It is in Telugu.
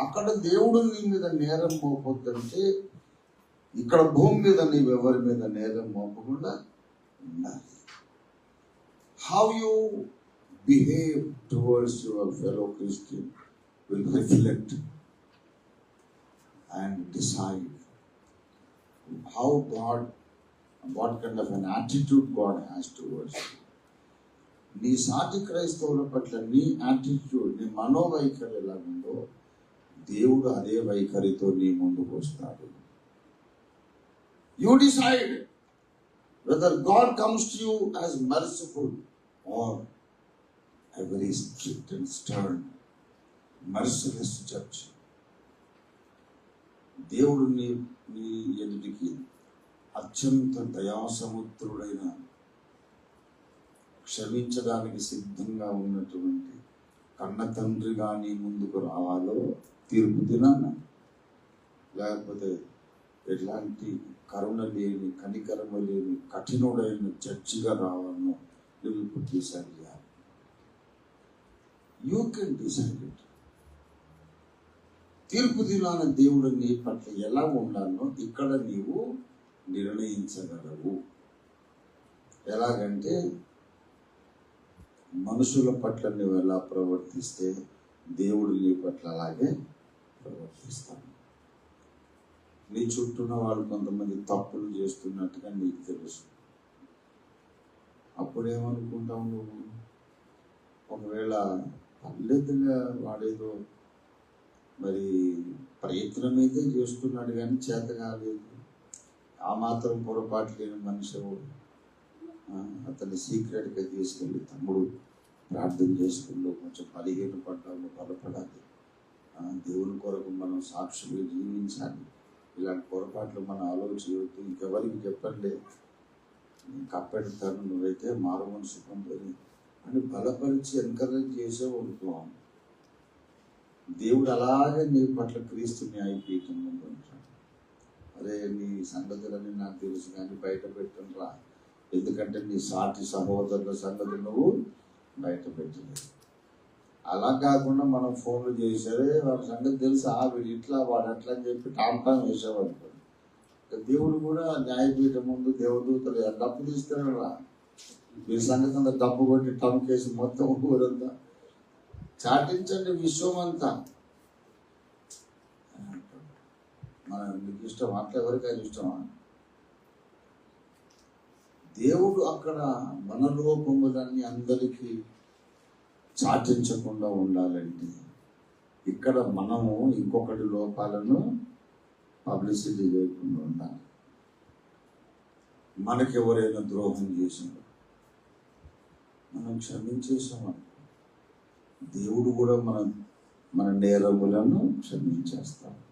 అక్కడ దేవుడు నీ మీద నేరం మోపొద్దంటే ఇక్కడ భూమి మీద నీవు ఎవరి మీద నేరం మోపకుండా ఉండాలి how you behave towards your fellow Christian will reflect and decide how God what kind of an attitude God has towards నీ సాటి క్రైస్తవుల పట్ల నీ యాటిట్యూడ్ నీ మనోవైఖరి ఎలా ఉందో దేవుడు అదే వైఖరితో నీ ముందుకు వస్తాడు you decide whether God comes to you as merciful or every strict and and stern, church judge. దేవుడు నీ నీ ఎదుటికి అత్యంత దయాసముద్రుడైన క్షమించడానికి సిద్ధంగా ఉన్నటువంటి కన్న తండ్రిగా నీ ముందుకు రావాలో తీర్పు దినాన లేకపోతే ఎట్లాంటి కరుణ లేని కనికరమ లేని కఠినుడైన జడ్జిగా రావాలనో నువ్వు ఇప్పుడు డిసైడ్ చేయాలి. యూ కెన్ డిసైడ్ ఇట్ తీర్పు దినాన దేవుడు నీ పట్ల ఎలా ఉండాలో ఇక్కడ నీవు నిర్ణయించగలవు. ఎలాగంటే మనుషుల పట్ల నువ్వు ఎలా ప్రవర్తిస్తే దేవుడు నీ పట్ల అలాగే ప్రవర్తిస్తాడు నీ చుట్టూన్న వాళ్ళు కొంతమంది తప్పులు చేస్తున్నట్టుగా నీకు తెలుసు. అప్పుడేమనుకుంటావు నువ్వు? ఒకవేళ పల్లెతుగా వాడేదో మరి ప్రయత్నం అయితే చేస్తున్నాడు కానీ చేత కాలేదు. ఆ మాత్రం పొరపాటు లేని మనిషి అతని సీక్రెట్గా తీసుకెళ్ళి తమ్ముడు ప్రార్థన చేసుకుంటూ కొంచెం బలహీన పడ్డాము బలపడాలి. దేవుని కొరకు మనం సాక్షులు జీవించాలి. ఇలాంటి పొరపాట్లు మనం ఆలోచించవద్దు. ఇంకెవరికి చెప్పండి? కప్పెడతాను. నువ్వైతే మారమనిషి పొందని. అని బలపరిచి ఎంకరేజ్ చేసే ఉంటాం దేవుడు అలాగే నీ పట్ల క్రీస్తు న్యాయపీఠం ముందు ఉంటాడు అరే నీ సంగతులన్నీ నాకు తెలుసు కానీ బయట పెట్టనురా ఎందుకంటే నీ సాటి సహోదరుల సంగతి నువ్వు బయట పెట్టలేదు. అలా కాకుండా మనం ఫోన్లు చేసేదే వాళ్ళ సంగతి తెలుసా. ఆ వీడు ఇట్లా వాడు అట్లా అని చెప్పి టామ్ టామ్ వేసేవాడు దేవుడు కూడా న్యాయపీఠం ముందు దేవదూతలు డబ్బు తీసుకురా వీరి సంగతి అంతా డబ్బు కొట్టి టమ్ కేసి మొత్తం ఊరంతా. చాటించండి విశ్వం అంతా. మన మీకు ఇష్టం అట్లా ఎవరికైనా ఇష్టమా? దేవుడు అక్కడ మన లోపములన్నీ అందరికీ చాటించకుండా ఉండాలంటే ఇక్కడ మనము ఇంకొకటి లోపాలను పబ్లిసిటీ చేయకుండా ఉండాలి. మనకి ఎవరైనా ద్రోహం చేసినారు మనం క్షమించేసాం దేవుడు కూడా మన మన నేరములను క్షమించేస్తాడు.